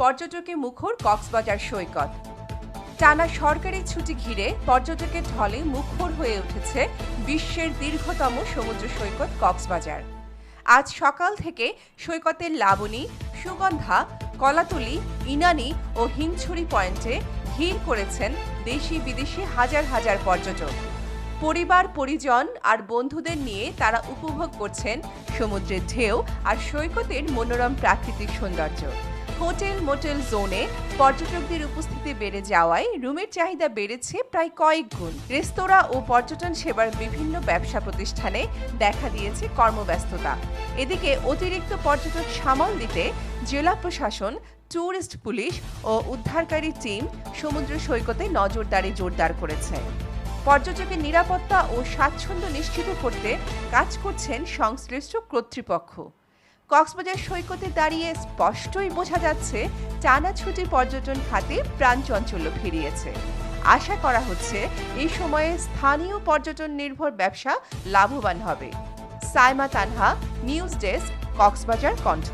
পর্যটকে মুখর কক্সবাজার সৈকত। টানা সরকারি ছুটি ঘিরে পর্যটকের ঢলে মুখর হয়ে উঠেছে বিশ্বের দীর্ঘতম সমুদ্র সৈকত কক্সবাজার। আজ সকাল থেকে সৈকতের লাবণী, সুগন্ধা, কলাতলি, ইনানি ও হিংছড়ি পয়েন্টে ভিড় করেছেন দেশি বিদেশি হাজার হাজার পর্যটক। পরিবার, পরিজন আর বন্ধুদের নিয়ে তারা উপভোগ করছেন সমুদ্রের ঢেউ আর সৈকতের মনোরম প্রাকৃতিক সৌন্দর্য। হোটেল মোটেল জোনে পর্যটকদের উপস্থিতি বেড়ে যাওয়ায় রুমের চাহিদা বেড়েছে প্রায় কয়েক গুণ। রেস্তোরাঁ ও পর্যটন সেবার বিভিন্ন ব্যবসা প্রতিষ্ঠানে দেখা দিয়েছে কর্মব্যস্ততা। এদিকে অতিরিক্ত পর্যটক সামাল দিতে জেলা প্রশাসন, ট্যুরিস্ট পুলিশ ও উদ্ধারকারী টিম সমুদ্র সৈকতে নজরদারি জোরদার করেছে। পর্যটকের নিরাপত্তা ও স্বাচ্ছন্দ্য নিশ্চিত করতে কাজ করছেন সংশ্লিষ্ট কর্তৃপক্ষ। কক্সবাজার সৈকতে দাঁড়িয়ে স্পষ্টই বোঝা যাচ্ছে, টানা ছুটি পর্যটন খাতে প্রাণ চঞ্চল্য ফিরিয়েছে। আশা করা হচ্ছে, এই সময়ে স্থানীয় পর্যটন নির্ভর ব্যবসা লাভবান হবে। সাইমা তানহা, নিউজ ডেস্ক, কক্সবাজার, কণ্ঠ।